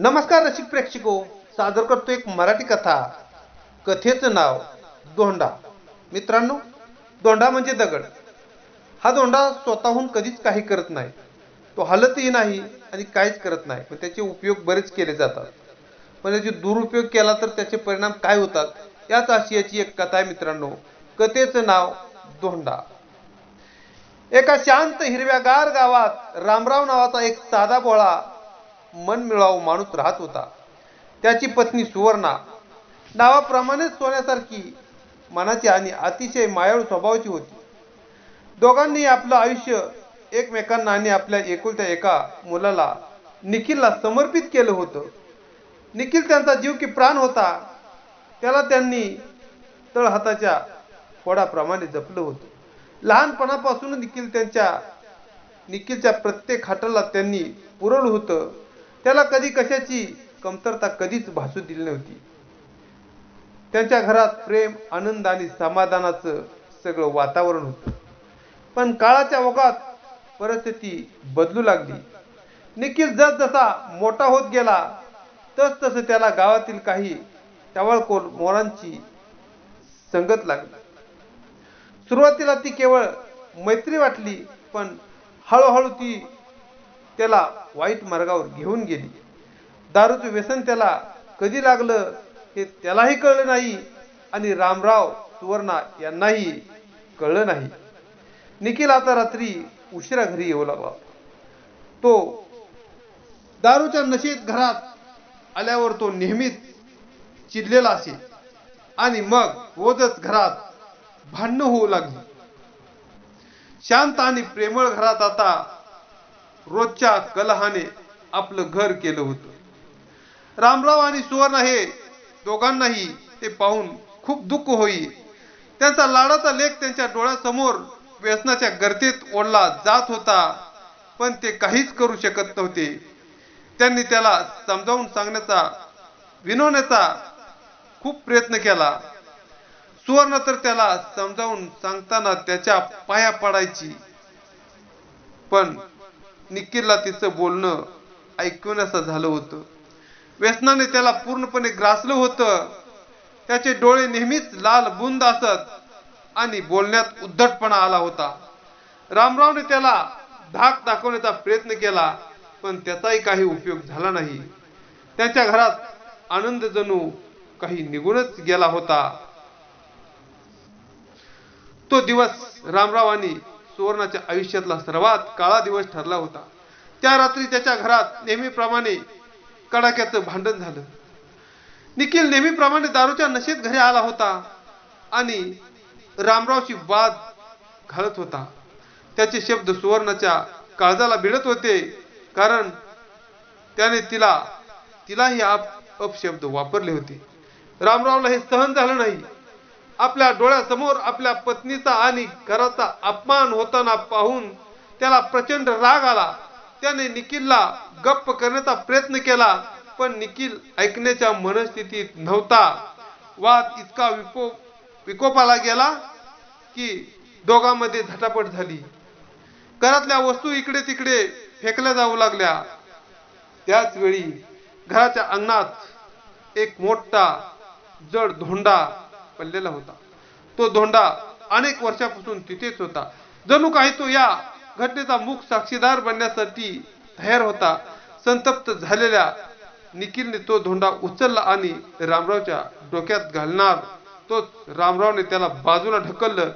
नमस्कार रसिक प्रेक्षको सादर करतो एक मराठी कथा. कथेचं नाव दोंडा. मित्रांनो दोंडा म्हणजे दगड. हा दोंडा स्वतःहून कधीच काही करत नाही. तो हलतही नाही आणि काहीच करत नाही. पण त्याचे उपयोग बरेच केले जातात. पण याचे दुरुपयोग केला तर त्याचे परिणाम काय होतात? याच आशयाची एक कथा आहे मित्रांनो. कथेचं नाव दोंडा. एका शांत हिरव्यागार गावात रामराव नावाचा एक साधा बोळा मनमिळावू माणूस राहत होता. त्याची पत्नी सुवर्णा नावाप्रमाणेच सोन्यासारखी मनाची आणि अतिशय मायाळू स्वभावाची होती. दोघांनी आपलं आयुष्य एकमेकांना आणि आपल्या एकुलत्या एका मुलाला निखिलला समर्पित केलं होतं. निखिल त्यांचा जीव की प्राण होता त्याला त्यांनी तळहाताच्या फोडाप्रमाणे जपलं होतं. लहानपणापासून निखिल त्यांच्या निखिलच्या प्रत्येक हाताला त्यांनी पुरवलं होतं. त्याला कधी कशाची कमतरता कधीच भासू दिली नव्हती. त्यांच्या घरात प्रेम आनंद आणि समाधानाचं सगळं वातावरण होतं. पण काळाच्या ओघात परिस्थिती बदलू लागली. निखिल जस जसा मोठा होत गेला तस तसं त्याला गावातील काही टवाळकोर मोरांची संगत लागली. सुरुवातीला ती केवळ मैत्री वाटली पण हळूहळू ती त्याला वाईट मार्गावर घेऊन गेली. दारूचं व्यसन त्याला कधी लागलं हे त्यालाही कळलं नाही आणि रामराव सुवर्णा यांनाही कळलं नाही. निखिल आता रात्री उशिरा घरी येऊ लागला. तो दारूच्या नशेत घरात आल्यावर तो नेहमीच चिडलेला असे आणि मग रोजच घरात भांडणं होऊ लागली. शांत आणि प्रेमळ घरात आता रोजच्या कलहाने आपलं घर केलं होतं. रामराव आणि सुवर्ण हे दोघांनाही ते पाहून खूप दुःख होई. त्यांचा लाडाचा लेख त्यांच्या डोळ्यासमोर व्यसनाच्या गर्दीत ओढला जात होता पण ते काहीच करू शकत नव्हते. त्यांनी त्याला समजावून सांगण्याचा विनवण्याचा खूप प्रयत्न केला. सुवर्ण तर त्याला समजावून सांगताना त्याच्या पाया पडायची. पण निखिलला तिचं बोलणं ऐकवण्याचं झालं होतं. व्यसनाने त्याला पूर्णपणे ग्रासलं होतं. त्याचे डोळे नेहमीच लाल बुंद असत आणि बोलण्यात उद्धटपणा आला होता. रामरावने त्याला धाक दाखवण्याचा प्रयत्न केला पण त्याचाही काही उपयोग झाला नाही. त्यांच्या घरात आनंद जणू काही निघूनच गेला होता. तो दिवस रामरावांनी सुवर्णाच्या आयुष्यातला सर्वात काळा दिवस ठरला होता. त्या रात्री त्याच्या घरात नेहमीप्रमाणे कडाक्याचं भांडण झालं. निखिल नेहमीप्रमाणे दारूच्या नशेत घरी आला होता आणि रामरावची वाद घालत होता. त्याचे शब्द सुवर्णाच्या काळजाला भिडत होते कारण त्याने तिला तिलाही आप अपशब्द वापरले होते. रामरावला हे सहन झालं नाही. आपल्या डोळ्यासमोर आपल्या पत्नीचा आणि घराचा अपमान होताना पाहून त्याला प्रचंड राग आला. त्याने निखिलला गप्प करण्याचा प्रयत्न केला पण निखिल ऐकण्याच्या मनस्थितीत नव्हता. वाद इतका विको विकोपाला गेला की दोघांमध्ये झटापट झाली. घरातल्या वस्तू इकडे तिकडे फेकल्या जाऊ लागल्या. त्याच वेळी घराच्या अंगणात एक मोठा जड धोंडा पडलेला होता. तो धोंडा अनेक वर्षापासून तिथेच होता. जणू काही तो या घटनेचा मुख साक्षीदार बनण्यासाठी तयार होता. संतप्त झालेल्या निखिलने तो धोंडा उचलला आणि रामरावच्या डोक्यात घालणार तोच रामरावने त्याला बाजूला ढकललं.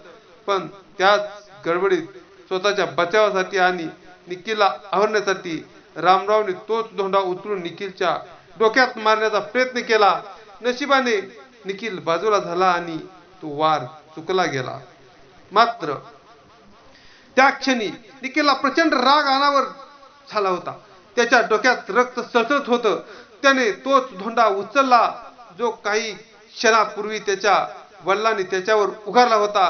पण त्याच गडबडीत स्वतःच्या बचावासाठी आणि निखिलला आवरण्यासाठी रामरावने तोच धोंडा उचलून निखिलच्या डोक्यात मारण्याचा प्रयत्न केला. नशिबाने निखिल बाजूला झाला आणि तो वार चुकला गेला. मात्र त्या क्षणी निखिलला प्रचंड राग अनावर झाला होता. त्याच्या डोक्यात रक्त सळसळत होतं. त्याने तोच धोंडा उचलला जो काही क्षणापूर्वी त्याच्या वडिलांनी त्याच्यावर उगारला होता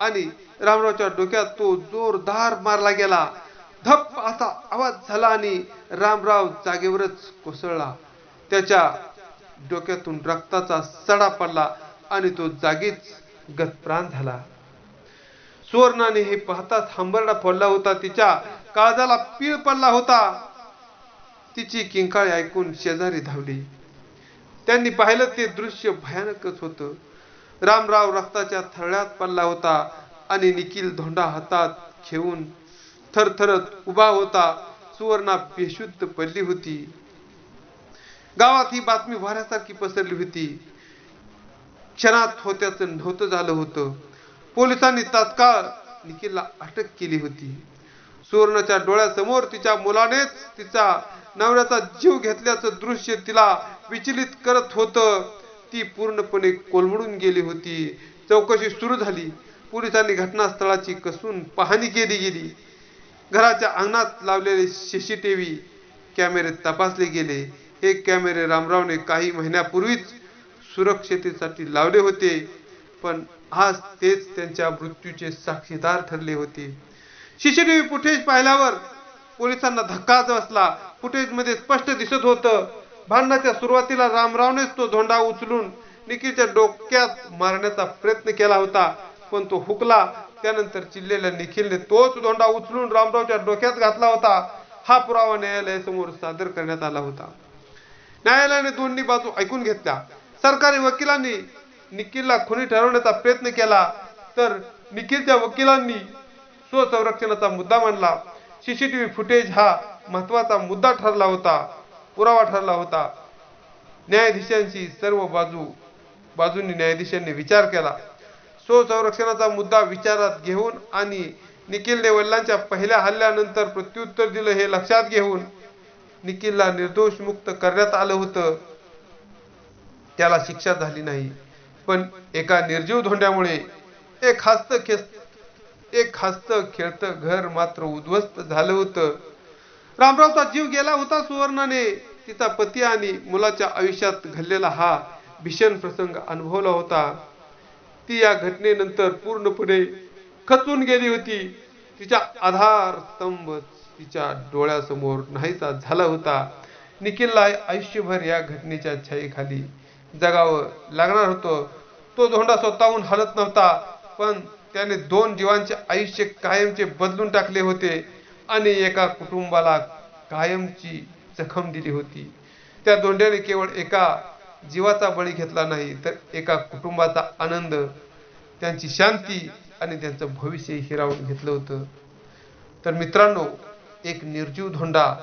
आणि रामरावच्या डोक्यात तो जोरदार मारला गेला. धप असा आवाज झाला आणि रामराव जागेवरच कोसळला. त्याच्या डोक्यातून रक्ताचा सडा पडला आणि तो जागीच गतप्राण झाला. सुवर्णाने हे पाहताच हंबरडा फोडला होता. तिच्या काळजाला पीळ पडला होता. तिची किंकाळी ऐकून शेजारी धावली. त्यांनी पाहिलं ते दृश्य भयानकच होतं. रामराव रक्ताच्या थरळ्यात पडला होता आणि निखिल धोंडा हातात घेऊन थरथरत उभा होता. सुवर्णा बेशुद्ध पडली होती. गावात ही बातमी वाऱ्यासारखी पसरली होती. क्षणात होत्याचं नव्हतं झालं होतं. पोलिसांनी तात्काळ निखिलला अटक केली होती. सुवर्णाच्या डोळ्यासमोर तिच्या मुलानेच तिचा नवऱ्याचा जीव घेतल्याचं दृश्य तिला विचलित करत होतं. ती पूर्णपणे कोलमडून गेली होती. चौकशी सुरू झाली. पोलिसांनी घटनास्थळाची कसून पाहणी केली गेली. घराच्या अंगणात लावलेले सीसीटीव्ही कॅमेरे तपासले गेले. हे कॅमेरे रामरावने काही महिन्यापूर्वीच सुरक्षतेसाठी लावले होते. पण आज तेच त्यांच्या मृत्यूचे साक्षीदार ठरले होते. सीसीटीव्ही फुटेज पाहिल्यावर पोलिसांना धक्काच बसला फुटेजमध्ये स्पष्ट दिसत होतं. भांडणाच्या सुरुवातीला रामरावनेच तो धोंडा उचलून निखिलच्या डोक्यात मारण्याचा प्रयत्न केला होता. पण तो हुकला. त्यानंतर चिल्लेल्या निखिलने तोच धोंडा उचलून रामरावच्या डोक्यात घातला होता. हा पुरावा न्यायालयासमोर सादर करण्यात आला होता. न्यायालयाने दोन्ही बाजू ऐकून घेतल्या. सरकारी वकिलांनी निखिलला खुनी ठरवण्याचा प्रयत्न केला तर निखिलच्या वकिलांनी स्वसंरक्षणाचा मुद्दा मांडला. सीसीटीव्ही फुटेज हा महत्त्वाचा मुद्दा ठरला होता पुरावा ठरला होता. न्यायाधीशांची सर्व बाजू बाजूंनी न्यायाधीशांनी विचार केला. स्वसंरक्षणाचा मुद्दा विचारात घेऊन आणि निखिलने वडिलांच्या पहिल्या हल्ल्यानंतर प्रत्युत्तर दिलं हे लक्षात घेऊन निखिलला निर्दोष मुक्त करण्यात आलं होतं. त्याला शिक्षा झाली नाही. पण एका निर्जीव धोंड्यामुळे एक हस्त खेच एक हस्त खेळतं घर मात्र उद्ध्वस्त झालं होतं. रामरावचा जीव गेला होता सुवर्णाने. तिचा पती आणि मुलाच्या आयुष्यात घडलेला हा भीषण प्रसंग अनुभवला होता. ती या घटनेनंतर पूर्णपणे खचून गेली होती. तिच्या आधार स्तंभ तिच्या डोळ्यासमोर नाहीसा झाला होता. निखिलला आयुष्यभर या घटनेच्या छायेखाली. जगावं लागणार होतं. तो धोंडा स्वतःहून हलत नव्हता पण त्याने दोन जीवांचे आयुष्य कायमचे बदलून टाकले होते आणि एका कुटुंबाला कायमची जखम दिली होती. त्या धोंड्याने केवळ एका जीवाचा बळी घेतला नाही तर एका कुटुंबाचा आनंद त्यांची शांती आणि त्यांचं भविष्य हिरावून घेतलं होतं. तर मित्रांनो एक निर्जीव धोंडा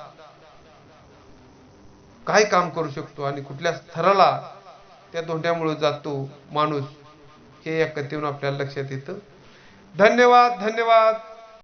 काय काम करू शकतो आणि कुठल्या स्तराला त्या धोंड्यामुळे जातो माणूस हे या कथेवरून आपल्याला लक्षात येतं. धन्यवाद धन्यवाद.